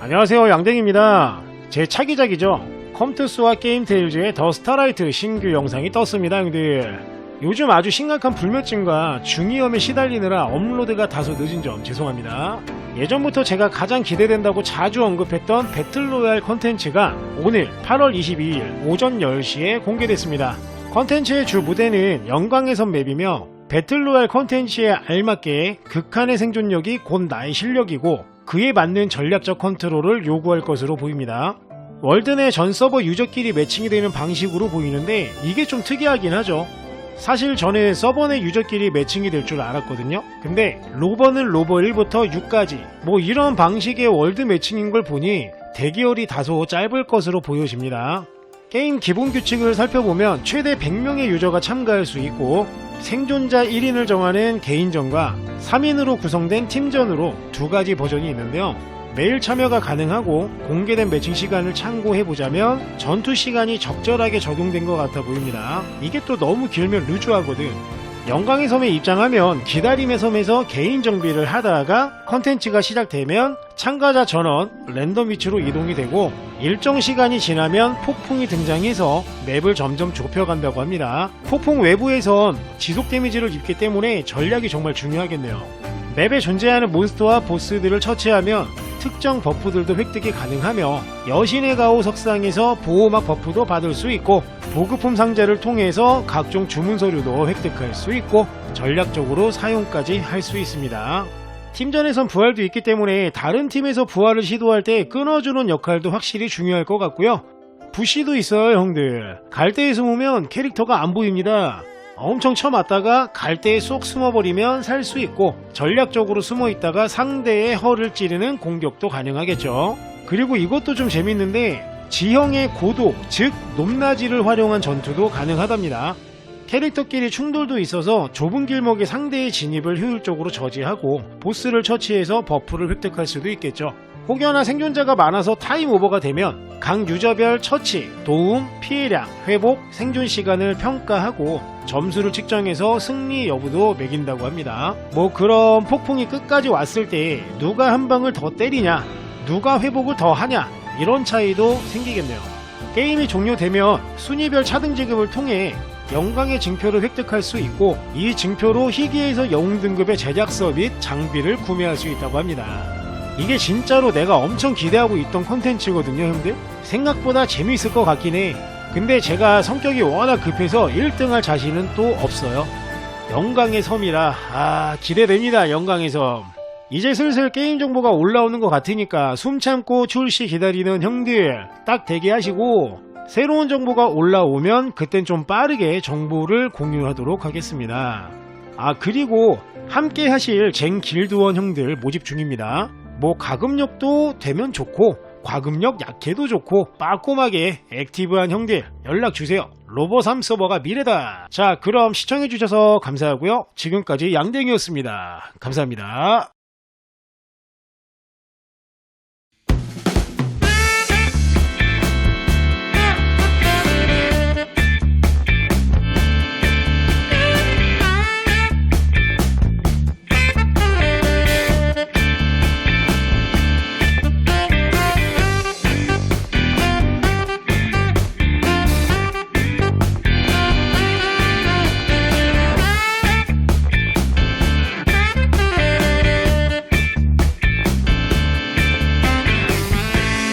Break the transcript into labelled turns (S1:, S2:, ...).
S1: 안녕하세요 양댕입니다. 제 차기작이죠. 컴투스와 게임 테일즈의 더 스타라이트 신규 영상이 떴습니다 형들. 요즘 아주 심각한 불면증과 중이염에 시달리느라 업로드가 다소 늦은 점 죄송합니다. 예전부터 제가 가장 기대된다고 자주 언급했던 배틀로얄 컨텐츠가 오늘 8월 22일 오전 10시에 공개됐습니다. 컨텐츠의 주 무대는 영광의 선 맵이며 배틀로얄 컨텐츠에 알맞게 극한의 생존력이 곧 나의 실력이고 그에 맞는 전략적 컨트롤을 요구할 것으로 보입니다. 월드 내 전 서버 유저끼리 매칭이 되는 방식으로 보이는데 이게 좀 특이하긴 하죠. 사실 저는 서버 내 유저끼리 매칭이 될 줄 알았거든요. 근데 로버는 로버 1부터 6까지 뭐 이런 방식의 월드 매칭인 걸 보니 대기열이 다소 짧을 것으로 보여집니다. 게임 기본 규칙을 살펴보면 최대 100명의 유저가 참가할 수 있고 생존자 1인을 정하는 개인전과 3인으로 구성된 팀전으로 두 가지 버전이 있는데요. 매일 참여가 가능하고 공개된 매칭 시간을 참고해보자면 전투 시간이 적절하게 적용된 것 같아 보입니다. 이게 또 너무 길면 루즈하거든. 영광의 섬에 입장하면 기다림의 섬에서 개인 정비를 하다가 컨텐츠가 시작되면 참가자 전원 랜덤 위치로 이동이 되고 일정 시간이 지나면 폭풍이 등장해서 맵을 점점 좁혀간다고 합니다. 폭풍 외부에선 지속 데미지를 입기 때문에 전략이 정말 중요하겠네요. 맵에 존재하는 몬스터와 보스들을 처치하면 특정 버프들도 획득이 가능하며 여신의 가호 석상에서 보호막 버프도 받을 수 있고 보급품 상자를 통해서 각종 주문 서류도 획득할 수 있고 전략적으로 사용까지 할 수 있습니다. 팀전에선 부활도 있기 때문에 다른 팀에서 부활을 시도할 때 끊어주는 역할도 확실히 중요할 것 같고요. 부시도 있어요 형들. 갈대에 숨으면 캐릭터가 안 보입니다. 엄청 쳐맞다가 갈대에 쏙 숨어버리면 살 수 있고 전략적으로 숨어있다가 상대의 허를 찌르는 공격도 가능하겠죠. 그리고 이것도 좀 재밌는데 지형의 고도, 즉 높낮이를 활용한 전투도 가능하답니다. 캐릭터끼리 충돌도 있어서 좁은 길목의 상대의 진입을 효율적으로 저지하고 보스를 처치해서 버프를 획득할 수도 있겠죠. 혹여나 생존자가 많아서 타임 오버가 되면 각 유저별 처치, 도움, 피해량, 회복, 생존 시간을 평가하고 점수를 측정해서 승리 여부도 매긴다고 합니다. 뭐 그럼 폭풍이 끝까지 왔을 때 누가 한 방을 더 때리냐, 누가 회복을 더 하냐 이런 차이도 생기겠네요. 게임이 종료되면 순위별 차등 지급을 통해 영광의 증표를 획득할 수 있고 이 증표로 희귀에서 영웅 등급의 제작서 및 장비를 구매할 수 있다고 합니다. 이게 진짜로 내가 엄청 기대하고 있던 컨텐츠거든요, 형들. 생각보다 재미있을 것 같긴 해. 근데 제가 성격이 워낙 급해서 1등 할 자신은 또 없어요. 영광의 섬이라 아 기대됩니다, 영광의 섬. 이제 슬슬 게임 정보가 올라오는 것 같으니까 숨 참고 출시 기다리는 형들 딱 대기하시고 새로운 정보가 올라오면 그땐 좀 빠르게 정보를 공유하도록 하겠습니다. 아 그리고 함께 하실 쟁 길드원 형들 모집 중입니다. 뭐 가급력도 되면 좋고 과급력 약해도 좋고 빠꼼하게 액티브한 형들 연락 주세요. 로보3 서버가 미래다. 자 그럼 시청해주셔서 감사하고요. 지금까지 양댕이었습니다. 감사합니다.